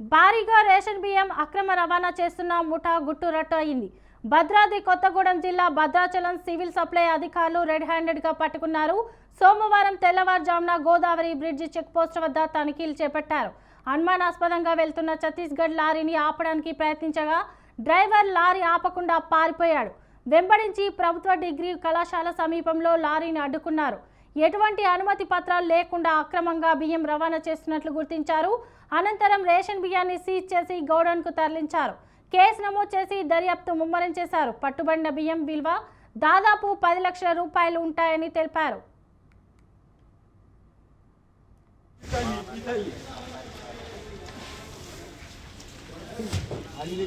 భారీగా రేషన్ బియ్యం అక్రమ రవాణా చేస్తున్న ముఠా గుట్టురట్టు అయింది. భద్రాద్రి కొత్తగూడెం జిల్లా భద్రాచలం సివిల్ సప్లై అధికారులు రెడ్ హ్యాండెడ్గా పట్టుకున్నారు. సోమవారం తెల్లవారుజామున గోదావరి బ్రిడ్జి చెక్పోస్ట్ వద్ద తనిఖీలు చేపట్టారు. అనుమానాస్పదంగా వెళ్తున్న ఛత్తీస్గఢ్ లారీని ఆపడానికి ప్రయత్నించగా డ్రైవర్ లారీ ఆపకుండా పారిపోయాడు. వెంబడించి ప్రభుత్వ డిగ్రీ కళాశాల సమీపంలో లారీని అడ్డుకున్నారు. ఎటువంటి అనుమతి పత్రాలు లేకుండా అక్రమంగా బియ్యం రవాణా చేస్తున్నట్లు గుర్తించారు. అనంతరం రేషన్ బియ్యాన్ని సీజ్ చేసి గౌడన్కు తరలించారు. కేసు నమోదు చేసి దర్యాప్తు ముమ్మరం చేశారు. పట్టుబడిన బియ్యం విలువ దాదాపు పది లక్షల రూపాయలు ఉంటాయని తెలిపారు. అన్ని